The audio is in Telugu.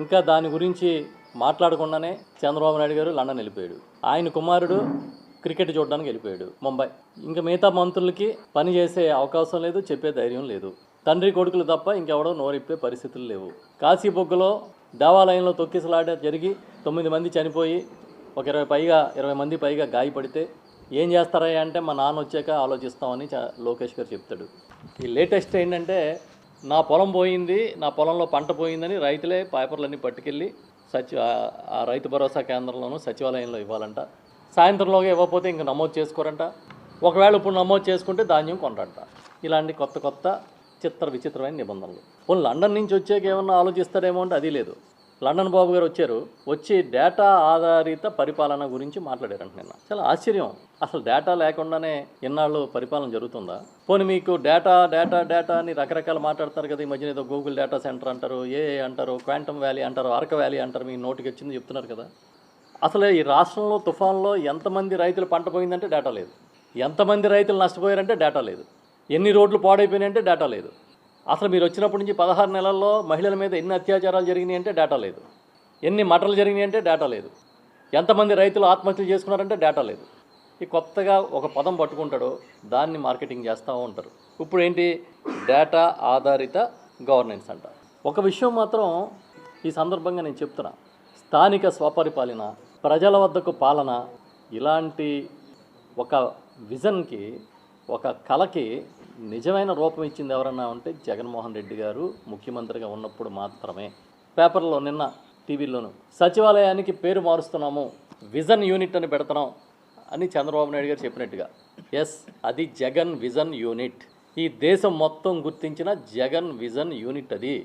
ఇంకా దాని గురించి మాట్లాడకుండానే చంద్రబాబు నాయుడు గారు లండన్ వెళ్ళిపోయాడు. ఆయన కుమారుడు క్రికెట్ చూడడానికి వెళ్ళిపోయాడు ముంబై. ఇంకా మిగతా మంత్రులకి పని చేసే అవకాశం లేదు చెప్పే ధైర్యం లేదు. తండ్రి కొడుకులు తప్ప ఇంకెవడో నోరిప్పే పరిస్థితులు లేవు. కాశీబొగ్గులో దేవాలయంలో తొక్కిసలాట జరిగి తొమ్మిది మంది చనిపోయి ఒక ఇరవై పైగా ఇరవై మంది పైగా గాయపడితే ఏం చేస్తారా అంటే మా నాన్న వచ్చాక ఆలోచిస్తామని లోకేష్ గారు చెప్తాడు. ఈ లేటెస్ట్ ఏంటంటే నా పొలం పోయింది నా పొలంలో పంట పోయిందని రైతులే పేపర్లన్నీ పట్టుకెళ్ళి సచి ఆ- ఆ రైతు భరోసా కేంద్రంలోనూ సచివాలయంలో ఇవ్వాలంట. సాయంత్రంలోగా ఇవ్వకపోతే ఇంక నమోదు చేసుకోరంట. ఒకవేళ ఇప్పుడు నమోదు చేసుకుంటే ధాన్యం కొనరంట. ఇలాంటి కొత్త కొత్త చిత్ర విచిత్రమైన నిబంధనలు. పోనీ లండన్ నుంచి వచ్చాక ఏమన్నా ఆలోచిస్తారేమో అంటే అది లేదు. లండన్ బాబు గారు వచ్చారు. వచ్చి డేటా ఆధారిత పరిపాలన గురించి మాట్లాడారంట నిన్న. చాలా ఆశ్చర్యం. అసలు డేటా లేకుండానే ఇన్నాళ్ళు పరిపాలన జరుగుతుందా? పోనీ మీకు డేటా డేటా డేటా అని రకరకాల మాట్లాడతారు కదా ఈ మధ్యన ఏదో గూగుల్ డేటా సెంటర్ అంటారు ఏ అంటారు క్వాంటమ్ వ్యాలీ అంటారు అరక వ్యాలీ అంటారు మీ నోటికి వచ్చింది చెప్తున్నారు కదా. అసలు ఈ రాష్ట్రంలో తుఫాన్లో ఎంతమంది రైతులు పంట పోయిందంటే డేటా లేదు. ఎంతమంది రైతులు నష్టపోయారంటే డేటా లేదు. ఎన్ని రోడ్లు పాడైపోయినాయంటే డేటా లేదు. అసలు మీరు వచ్చినప్పటి నుంచి పదహారు నెలల్లో మహిళల మీద ఎన్ని అత్యాచారాలు జరిగినాయి అంటే డేటా లేదు. ఎన్ని మటలు జరిగినాయి అంటే డేటా లేదు. ఎంతమంది రైతులు ఆత్మహత్యలు చేసుకున్నారంటే డేటా లేదు. ఈ కొత్తగా ఒక పదం పట్టుకుంటాడో దాన్ని మార్కెటింగ్ చేస్తూ ఉంటారు. ఇప్పుడు ఏంటి? డేటా ఆధారిత గవర్నెన్స్ అంట. ఒక విషయం మాత్రం ఈ సందర్భంగా నేను చెప్తున్నా. స్థానిక స్వపరిపాలన ప్రజల వద్దకు పాలన ఇలాంటి ఒక విజన్కి ఒక కళకి నిజమైన రూపం ఇచ్చింది ఎవరన్నా ఉంటే జగన్మోహన్ రెడ్డి గారు ముఖ్యమంత్రిగా ఉన్నప్పుడు మాత్రమే. పేపర్లో నిన్న టీవీలోను సచివాలయానికి పేరు మారుస్తున్నాము విజన్ యూనిట్ అని పెడుతున్నాం అని చంద్రబాబు నాయుడు గారు చెప్పినట్టుగా. ఎస్ అది జగన్ విజన్ యూనిట్. ఈ దేశం మొత్తం గుర్తించిన జగన్ విజన్ యూనిట్ అది.